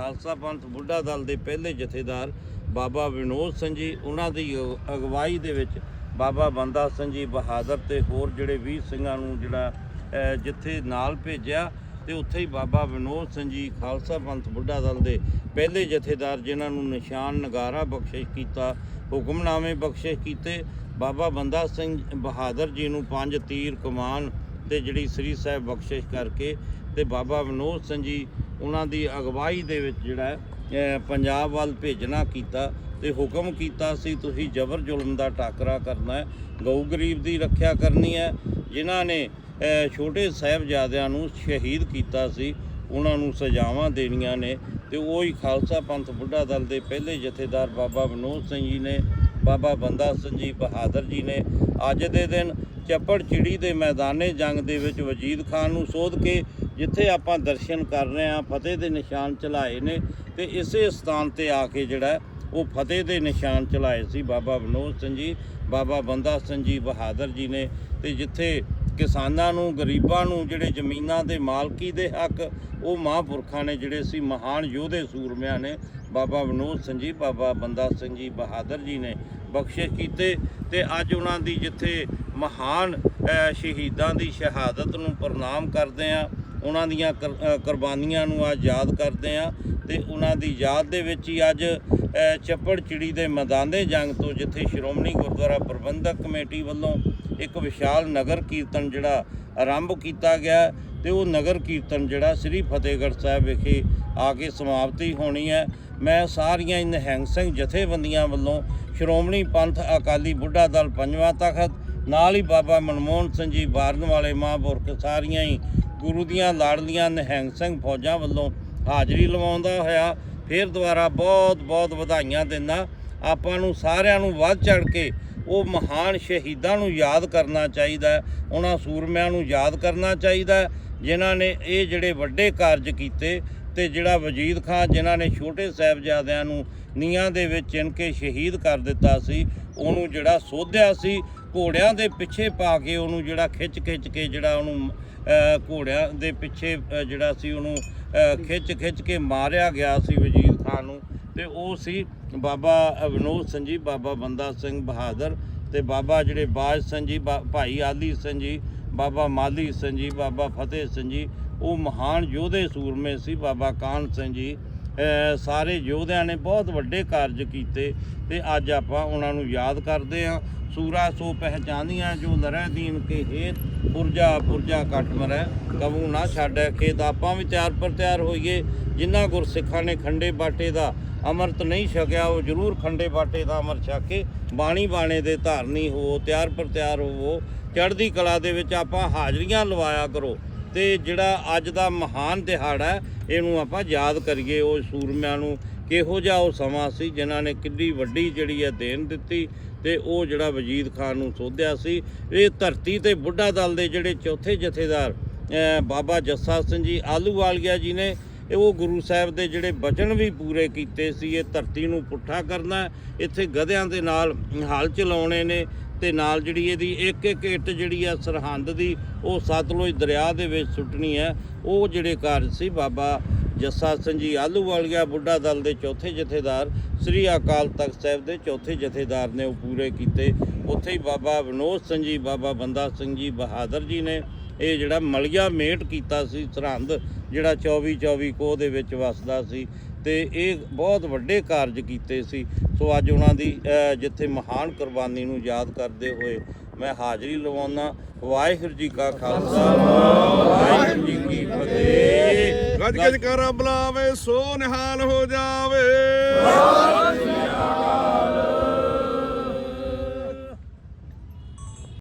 ਖਾਲਸਾ ਪੰਥ ਬੁੱਢਾ ਦਲ ਦੇ ਪਹਿਲੇ ਜਥੇਦਾਰ ਬਾਬਾ ਵਿਨੋਦ ਸਿੰਘ ਜੀ, ਉਹਨਾਂ ਦੀ ਅਗ- ਅਗਵਾਈ ਦੇ ਵਿੱਚ ਬਾਬਾ ਬੰਦਾ ਸਿੰਘ ਜੀ ਬਹਾਦਰ ਤੇ ਹੋਰ ਜਿਹੜੇ 20 ਸਿੰਘਾਂ ਨੂੰ ਜਿਹੜਾ ਜਿੱਥੇ ਨਾਲ ਭੇਜਿਆ ਤੇ ਉੱਥੇ ਹੀ ਬਾਬਾ ਵਿਨੋਦ ਸਿੰਘ ਜੀ ਖਾਲਸਾ ਪੰਥ ਬੁੱਢਾ ਦਲ ਦੇ ਪਹਿਲੇ ਜਥੇਦਾਰ ਜਿਨ੍ਹਾਂ ਨੂੰ ਨਿਸ਼ਾਨ ਨਗਾਰਾ ਬਖਸ਼ਿਸ਼ ਕੀਤਾ, ਹੁਕਮਨਾਮੇ ਬਖਸ਼ਿਸ਼ ਕੀਤੇ, ਬਾਬਾ ਬੰਦਾ ਸਿੰਘ ਬਹਾਦਰ ਜੀ ਨੂੰ ਪੰਜ ਤੀਰ ਕਮਾਨ ਤੇ ਜਿਹੜੀ ਸ੍ਰੀ ਸਾਹਿਬ ਬਖਸ਼ਿਸ਼ ਕਰਕੇ ਤੇ ਬਾਬਾ ਵਿਨੋਦ ਸਿੰਘ ਜੀ ਉਹਨਾਂ ਦੀ ਅਗਵਾਈ ਦੇ ਵਿੱਚ ਜਿਹੜਾ ਪੰਜਾਬ ਵੱਲ ਭੇਜਣਾ ਕੀਤਾ ਤੇ ਹੁਕਮ ਕੀਤਾ ਸੀ, ਤੁਸੀਂ ਜ਼ਬਰ ਜ਼ੁਲਮ ਦਾ ਟਾਕਰਾ ਕਰਨਾ ਹੈ, ਗਊ ਗਰੀਬ ਦੀ ਰੱਖਿਆ ਕਰਨੀ ਹੈ। ਜਿਨ੍ਹਾਂ ਨੇ ਛੋਟੇ ਸਾਹਿਬਜ਼ਾਦਿਆਂ ਨੂੰ ਸ਼ਹੀਦ ਕੀਤਾ ਸੀ, ਉਹਨਾਂ ਨੂੰ ਸਜ਼ਾਵਾਂ ਦੇਣੀਆਂ ਨੇ ਤੇ ਉਹ ਹੀ ਖਾਲਸਾ ਪੰਥ ਬੁੱਢਾ ਦਲ ਦੇ ਪਹਿਲੇ ਜਥੇਦਾਰ ਬਾਬਾ ਵਿਨੋਦ ਸਿੰਘ ਜੀ ਨੇ, ਬਾਬਾ ਬੰਦਾ ਸਿੰਘ ਜੀ ਬਹਾਦਰ ਜੀ ਨੇ ਅੱਜ ਦੇ ਦਿਨ ਚੱਪੜ ਚਿੜੀ ਦੇ ਮੈਦਾਨੇ ਜੰਗ ਦੇ ਵਿੱਚ ਵਜੀਦ ਖਾਨ ਨੂੰ ਸੋਧ ਕੇ ਜਿੱਥੇ ਆਪਾਂ ਦਰਸ਼ਨ ਕਰ ਰਹੇ ਹਾਂ, ਫਤਿਹ ਦੇ ਨਿਸ਼ਾਨ ਚਲਾਏ ਨੇ ਤੇ ਇਸੇ ਸਥਾਨ ਤੇ ਆ ਕੇ ਜਿਹੜਾ ਉਹ ਫਤਿਹ ਦੇ ਨਿਸ਼ਾਨ ਚਲਾਏ ਸੀ ਬਾਬਾ ਵਿਨੋਦ ਸਿੰਘ ਜੀ, ਬਾਬਾ ਬੰਦਾ ਸਿੰਘ ਜੀ ਬਹਾਦਰ ਜੀ ਨੇ ਤੇ ਜਿੱਥੇ ਕਿਸਾਨਾਂ ਨੂੰ, ਗਰੀਬਾਂ ਨੂੰ ਜਿਹੜੇ ਜ਼ਮੀਨਾਂ ਦੇ ਮਾਲਕੀ ਦੇ ਹੱਕ, ਉਹ ਮਹਾਂਪੁਰਖਾਂ ਨੇ ਜਿਹੜੇ ਸੀ ਮਹਾਨ ਯੋਧੇ ਸੂਰਮਿਆਂ ਨੇ ਬਾਬਾ ਵਿਨੋਦ ਸਿੰਘ ਜੀ, ਬਾਬਾ ਬੰਦਾ ਸਿੰਘ ਜੀ ਬਹਾਦਰ ਜੀ ਨੇ ਬਖਸ਼ਿਸ਼ ਕੀਤੇ ਤੇ ਅੱਜ ਉਹਨਾਂ ਦੀ ਜਿੱਥੇ ਮਹਾਨ ਸ਼ਹੀਦਾਂ ਦੀ ਸ਼ਹਾਦਤ ਨੂੰ ਪ੍ਰਣਾਮ ਕਰਦੇ ਆ ਉਹਨਾਂ ਦੀਆਂ ਕੁਰਬਾਨੀਆਂ ਨੂੰ ਅੱਜ ਯਾਦ ਕਰਦੇ ਆ ਤੇ ਉਹਨਾਂ ਦੀ ਯਾਦ ਦੇ ਵਿੱਚ ਹੀ ਅੱਜ ਚੱਪੜ ਚਿੜੀ ਦੇ ਮੈਦਾਨੇ ਜੰਗ ਤੋਂ ਜਿੱਥੇ ਸ਼੍ਰੋਮਣੀ ਗੁਰਦੁਆਰਾ ਪ੍ਰਬੰਧਕ ਕਮੇਟੀ ਵੱਲੋਂ ਇੱਕ ਵਿਸ਼ਾਲ ਨਗਰ ਕੀਰਤਨ ਜਿਹੜਾ ਆਰੰਭ ਕੀਤਾ ਗਿਆ ਤੇ ਉਹ ਨਗਰ ਕੀਰਤਨ ਜਿਹੜਾ ਸ੍ਰੀ ਫਤਿਹਗੜ੍ਹ ਸਾਹਿਬ ਵਿਖੇ ਆ ਕੇ ਸਮਾਪਤੀ ਹੋਣੀ ਹੈ। ਮੈਂ ਸਾਰੀਆਂ ਹੀ ਨਿਹੰਗ ਸਿੰਘ ਜਥੇਬੰਦੀਆਂ ਵੱਲੋਂ ਸ਼੍ਰੋਮਣੀ ਪੰਥ ਅਕਾਲੀ ਬੁੱਢਾ ਦਲ ਪੰਜਵਾਂ ਤਖਤ, ਨਾਲ ਹੀ ਬਾਬਾ ਮਨਮੋਹਨ ਸਿੰਘ ਜੀ ਬਾਰਨ ਵਾਲੇ ਮਹਾਂਪੁਰਖ ਸਾਰੀਆਂ ਹੀ ਗੁਰੂ ਦੀਆਂ ਲਾੜਲੀਆਂ ਨਿਹੰਗ ਸਿੰਘ ਫੌਜਾਂ ਵੱਲੋਂ ਹਾਜ਼ਰੀ ਲਵਾਉਂਦਾ ਹੋਇਆ, ਫਿਰ ਦੁਬਾਰਾ ਬਹੁਤ ਬਹੁਤ ਵਧਾਈਆਂ ਦਿੰਦਾ। ਆਪਾਂ ਨੂੰ ਸਾਰਿਆਂ ਨੂੰ ਵੱਧ ਚੜ ਕੇ ਉਹ ਮਹਾਨ ਸ਼ਹੀਦਾਂ ਨੂੰ ਯਾਦ ਕਰਨਾ ਚਾਹੀਦਾ ਉਹਨਾਂ ਸੂਰਮਿਆਂ ਨੂੰ ਯਾਦ ਕਰਨਾ ਚਾਹੀਦਾ ਜਿਨ੍ਹਾਂ ਨੇ ਇਹ ਜਿਹੜੇ ਵੱਡੇ ਕਾਰਜ ਕੀਤੇ ਤੇ ਜਿਹੜਾ ਵਜੀਦ ਖਾਨ, ਜਿਨ੍ਹਾਂ ਨੇ ਛੋਟੇ ਸਾਹਿਬਜ਼ਾਦਿਆਂ ਨੂੰ ਨੀਹਾਂ ਦੇ ਵਿੱਚ ਚਿਣ ਕੇ ਸ਼ਹੀਦ ਕਰ ਦਿੱਤਾ ਸੀ, ਉਹਨੂੰ ਜਿਹੜਾ ਸੋਧਿਆ ਸੀ ਘੋੜਿਆਂ ਦੇ ਪਿੱਛੇ ਪਾ ਕੇ ਉਹਨੂੰ ਜਿਹੜਾ ਖਿੱਚ ਖਿੱਚ ਕੇ ਜਿਹੜਾ ਉਹਨੂੰ ਘੋੜਿਆਂ ਦੇ ਪਿੱਛੇ ਜਿਹੜਾ ਸੀ ਉਹਨੂੰ ਖਿੱਚ ਖਿੱਚ ਕੇ ਮਾਰਿਆ ਗਿਆ ਸੀ ਵਜ਼ੀਰ ਖਾਨ ਨੂੰ। ਤੇ ਉਹ ਸੀ ਬਾਬਾ ਵਿਨੋਦ ਸਿੰਘ ਜੀ, ਬਾਬਾ ਬੰਦਾ ਸਿੰਘ ਬਹਾਦਰ ਤੇ ਬਾਬਾ ਜਿਹੜੇ ਬਾਜ ਸਿੰਘ ਜੀ, ਬਾ- ਭਾਈ ਆਲੀ ਸਿੰਘ ਜੀ, ਬਾਬਾ ਮਾਲੀ ਸਿੰਘ ਜੀ, ਬਾਬਾ ਫਤਿਹ ਸਿੰਘ ਜੀ, ਉਹ ਮਹਾਨ ਯੋਧੇ ਸੂਰਮੇ ਸੀ, ਬਾਬਾ ਕਾਨ ਸਿੰਘ ਜੀ। ਸਾਰੇ ਯੋਧਿਆਂ ਨੇ ਬਹੁਤ ਵੱਡੇ ਕਾਰਜ ਕੀਤੇ ਤੇ ਅੱਜ ਆਪਾਂ ਉਹਨਾਂ ਨੂੰ ਯਾਦ ਕਰਦੇ ਹਾਂ। ਸੂਰਾ ਸੋ ਪਹਿਚਾਨੀਆਂ, ਜੋ ਨਰੈ ਦੀਨ ਕੇ ਹੇਤ, ਪੁਰਜਾ ਪੁਰਜਾ ਕੱਟ ਮਰੈ ਕਬੂ ਨਾ ਛਾੜੈ ਖੇਤ ਆਪਾਂ ਵੀ ਤਿਆਰ ਪਰ ਤਿਆਰ ਹੋਈਏ। ਜਿਨ੍ਹਾਂ ਗੁਰਸਿੱਖਾਂ ਨੇ ਖੰਡੇ ਬਾਟੇ ਦਾ ਅੰਮ੍ਰਿਤ ਨਹੀਂ ਛਕਿਆ, ਉਹ ਜ਼ਰੂਰ ਖੰਡੇ ਬਾਟੇ ਦਾ ਅੰਮ੍ਰਿਤ ਛਕ ਕੇ ਬਾਣੀ ਬਾਣੇ ਦੇ ਧਾਰਨੀ ਹੋ, ਤਿਆਰ ਪਰ ਤਿਆਰ ਹੋਵੋ। ਚੜ੍ਹਦੀ ਕਲਾ ਦੇ ਵਿੱਚ ਆਪਾਂ ਹਾਜ਼ਰੀਆਂ ਲਵਾਇਆ ਕਰੋ। ਤੇ ਜਿਹੜਾ ਅੱਜ ਦਾ ਮਹਾਨ ਦਿਹਾੜਾ ਇਹਨੂੰ ਆਪਾਂ ਯਾਦ ਕਰੀਏ ਉਹ ਸੂਰਮਿਆਂ ਨੂੰ। ਕਿਹੋ ਜਿਹਾ ਉਹ ਸਮਾਂ ਸੀ ਜਿਨ੍ਹਾਂ ਨੇ ਕਿੰਨੀ ਵੱਡੀ ਜਿਹੜੀ ਹੈ ਦੇਣ ਦਿੱਤੀ ਤੇ ਉਹ ਜਿਹੜਾ ਵਜੀਦ ਖਾਨ ਨੂੰ ਸੋਧਿਆ ਸੀ। ਇਹ ਧਰਤੀ ਤੇ ਬੁੱਢਾ ਦਲ ਦੇ ਜਿਹੜੇ ਚੌਥੇ ਜਥੇਦਾਰ ਬਾਬਾ ਜੱਸਾ ਸਿੰਘ ਜੀ ਆਲੂਵਾਲੀਆ ਜੀ ਨੇ ਉਹ ਗੁਰੂ ਸਾਹਿਬ ਦੇ ਜਿਹੜੇ ਬਚਨ ਵੀ ਪੂਰੇ ਕੀਤੇ ਸੀ, ਇਹ ਧਰਤੀ ਨੂੰ ਪੁੱਠਾ ਕਰਨਾ, ਇੱਥੇ ਗਧਿਆਂ ਦੇ ਨਾਲ ਹਲ ਚਲਾਉਣੇ ਨੇ ਤੇ ਨਾਲ ਜਿਹੜੀ ਇਹਦੀ ਇੱਕ ਇੱਕ ਇੱਟ ਜਿਹੜੀ ਆ ਸਰਹੰਦ ਦੀ, ਉਹ ਸਤਲੁਜ ਦਰਿਆ ਦੇ ਵਿੱਚ ਸੁੱਟਣੀ ਹੈ। ਉਹ ਜਿਹੜੇ ਕਾਰਜ ਸੀ ਬਾਬਾ ਜੱਸਾ ਸਿੰਘ ਜੀ ਆਲੂਵਾਲੀਆ ਬੁੱਢਾ ਦਲ ਦੇ ਚੌਥੇ ਜਥੇਦਾਰ, ਸ੍ਰੀ ਅਕਾਲ ਤਖਤ ਸਾਹਿਬ ਦੇ ਚੌਥੇ ਜਥੇਦਾਰ ਨੇ ਉਹ ਪੂਰੇ ਕੀਤੇ। ਉੱਥੇ ਹੀ ਬਾਬਾ ਵਿਨੋਦ ਸਿੰਘ ਜੀ, ਬਾਬਾ ਬੰਦਾ ਸਿੰਘ ਜੀ ਬਹਾਦਰ ਜੀ ਨੇ ਇਹ ਜਿਹੜਾ ਮਲਿਆ ਮੇਟ ਕੀਤਾ ਸੀ ਸਰਹੰਦ ਜਿਹੜਾ 24 24 ਕੋਹ ਦੇ ਵਿੱਚ ਵਸਦਾ ਸੀ ਤੇ ਇਹ ਬਹੁਤ ਵੱਡੇ ਕਾਰਜ ਕੀਤੇ ਸੀ। ਸੋ ਅੱਜ ਉਹਨਾਂ ਦੀ ਜਿੱਥੇ ਮਹਾਨ ਕੁਰਬਾਨੀ ਨੂੰ ਯਾਦ ਕਰਦੇ ਹੋਏ ਮੈਂ ਹਾਜ਼ਰੀ ਲਵਾਉਣਾ ਵਾਹਿਗੁਰੂ ਜੀ ਕਾ ਖਾਲਸਾ ਵਾਹਿਗੁਰੂ ਜੀ ਕੀ ਫਤਿਹ। ਗੱਜ ਗੱਜ ਕਰ ਬੁਲਾਵੇ ਸੋ ਨਿਹਾਲ ਹੋ ਜਾਵੇ।